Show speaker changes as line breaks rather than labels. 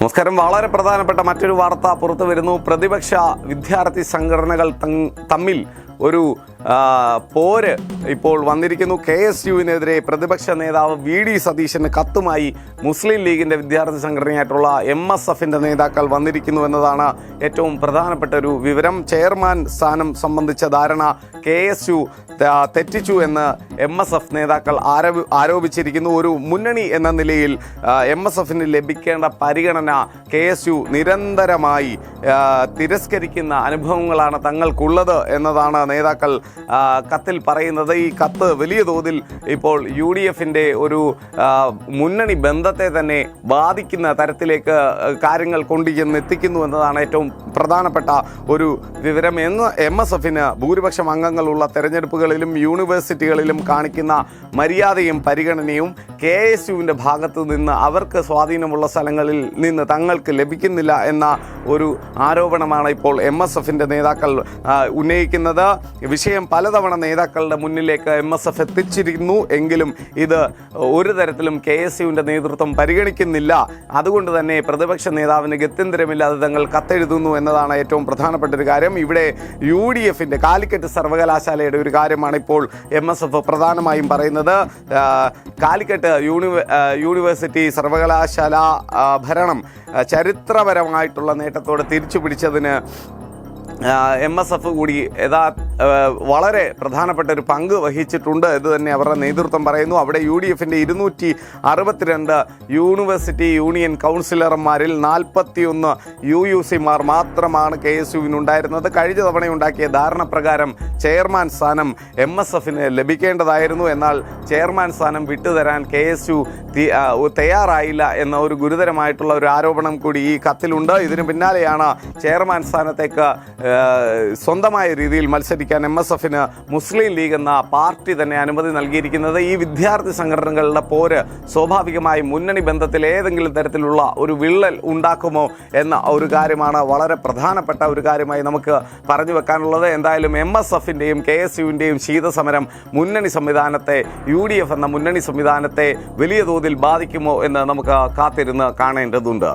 നമസ്കാരം. വളരെ പ്രധാനപ്പെട്ട മറ്റൊരു വാർത്ത പുറത്തു വരുന്നു. പ്രതിപക്ഷ വിദ്യാർത്ഥി സംഘടനകൾ തമ്മിൽ ഒരു പോര് ഇപ്പോൾ വന്നിരിക്കുന്നു കെ എസ് യുവിനെതിരെ പ്രതിപക്ഷ നേതാവ് വി ഡി സതീശന് കത്തുമായി മുസ്ലിം ലീഗിന്റെ വിദ്യാർത്ഥി സംഘടനയായിട്ടുള്ള എം എസ് എഫിന്റെ നേതാക്കൾ വന്നിരിക്കുന്നു എന്നതാണ് ഏറ്റവും പ്രധാനപ്പെട്ട ഒരു വിവരം. ചെയർമാൻ സ്ഥാനം സംബന്ധിച്ച ധാരണ കെ എസ് യു തെറ്റിച്ചു എന്ന് എം എസ് എഫ് നേതാക്കൾ ആരോപി ആരോപിച്ചിരിക്കുന്നു. ഒരു മുന്നണി എന്ന നിലയിൽ എം എസ് എഫിന് ലഭിക്കേണ്ട പരിഗണന കെ എസ് യു നിരന്തരമായി തിരസ്കരിക്കുന്ന അനുഭവങ്ങളാണ് തങ്ങൾക്കുള്ളത് എന്നതാണ് നേതാക്കൾ കത്തിൽ പറയുന്നത് ഈ കത്ത് വലിയ തോതിൽ ഇപ്പോൾ യു ഡി എഫിന്റെ ഒരു മുന്നണി ബന്ധത്തെ തന്നെ ബാധിക്കുന്ന തരത്തിലേക്ക് കാര്യങ്ങൾ കൊണ്ടുചെന്ന് എത്തിക്കുന്നു എന്നതാണ് ഏറ്റവും പ്രധാനപ്പെട്ട ഒരു വിവരം. എന്ന് എം എസ് എഫിന് ഭൂരിപക്ഷം അംഗങ്ങളുള്ള തെരഞ്ഞെടുപ്പുകളിലും യൂണിവേഴ്സിറ്റികളിലും കാണിക്കുന്ന മര്യാദയും പരിഗണനയും കെ എസ് യുവിന്റെ ഭാഗത്ത് നിന്ന് അവർക്ക് സ്വാധീനമുള്ള സ്ഥലങ്ങളിൽ നിന്ന് തങ്ങൾക്ക് ലഭിക്കുന്നില്ല എന്ന ഒരു ആരോപണമാണ് ഇപ്പോൾ എം എസ് എഫിന്റെ നേതാക്കൾ ഉന്നയിക്കുന്നത്. വിഷയം പലതവണ നേതാക്കളുടെ മുന്നിലേക്ക് എം എസ് എഫ് എത്തിച്ചിരുന്നു എങ്കിലും ഇത് ഒരു തരത്തിലും കെ എസ് യുവിന്റെ നേതൃത്വം പരിഗണിക്കുന്നില്ല. അതുകൊണ്ട് തന്നെ പ്രതിപക്ഷ നേതാവിന് ഗത്യന്തരമില്ലാതെ തങ്ങൾ കത്തെഴുതുന്നു എന്നതാണ് ഏറ്റവും പ്രധാനപ്പെട്ട ഒരു കാര്യം. ഇവിടെ യു ഡി എഫിന്റെ കാലിക്കറ്റ് സർവകലാശാലയുടെ ഒരു കാര്യമാണ് ഇപ്പോൾ എം എസ് എഫ് പ്രധാനമായും പറയുന്നത്. കാലിക്കറ്റ് യൂണിവേ യൂണിവേഴ്സിറ്റി സർവകലാശാല ഭരണം ചരിത്രപരമായിട്ടുള്ള നേട്ടത്തോടെ തിരിച്ചു പിടിച്ചതിന് എം എസ് എഫ് കൂടി യഥാ വളരെ പ്രധാനപ്പെട്ട ഒരു പങ്ക് വഹിച്ചിട്ടുണ്ട് എന്ന് തന്നെ അവരുടെ നേതൃത്വം പറയുന്നു. അവിടെ യു ഡി എഫിന്റെ ഇരുന്നൂറ്റി അറുപത്തിരണ്ട് യൂണിവേഴ്സിറ്റി യൂണിയൻ കൗൺസിലർമാരിൽ നാൽപ്പത്തിയൊന്ന് യു യു സിമാർ മാത്രമാണ് കെ എസ് യുവിനുണ്ടായിരുന്നത്. കഴിഞ്ഞ തവണയുണ്ടാക്കിയ ധാരണ പ്രകാരം ചെയർമാൻ സ്ഥാനം എം എസ് എഫിന് ലഭിക്കേണ്ടതായിരുന്നു. എന്നാൽ ചെയർമാൻ സ്ഥാനം വിട്ടുതരാൻ കെ എസ് യു തയ്യാറായില്ല എന്ന ഒരു ഗുരുതരമായിട്ടുള്ള ഒരു ആരോപണം കൂടി ഈ കത്തിലുണ്ട്. ഇതിനു പിന്നാലെയാണ് ചെയർമാൻ സ്ഥാനത്തേക്ക് സ്വന്തമായ രീതിയിൽ മത്സരിക്കാൻ എം എസ് എഫിന് മുസ്ലിം ലീഗ് എന്ന പാർട്ടി തന്നെ അനുമതി നൽകിയിരിക്കുന്നത് ഈ വിദ്യാർത്ഥി സംഘടനകളുടെ പോര് സ്വാഭാവികമായി മുന്നണി ബന്ധത്തിൽ ഏതെങ്കിലും തരത്തിലുള്ള ഒരു വിള്ളൽ ഉണ്ടാക്കുമോ എന്ന ഒരു കാര്യമാണ് വളരെ പ്രധാനപ്പെട്ട ഒരു കാര്യമായി നമുക്ക് പറഞ്ഞു വെക്കാനുള്ളത്. എന്തായാലും എം എസ് എഫിന്റെയും കെ എസ് യുവിന്റെയും ശീതസമരം മുന്നണി സംവിധാനത്തെ യു ഡി എഫ് എന്ന മുന്നണി സംവിധാനത്തെ വലിയ തോതിൽ ബാധിക്കുമോ എന്ന് നമുക്ക് കാത്തിരുന്ന് കാണേണ്ടതുണ്ട്.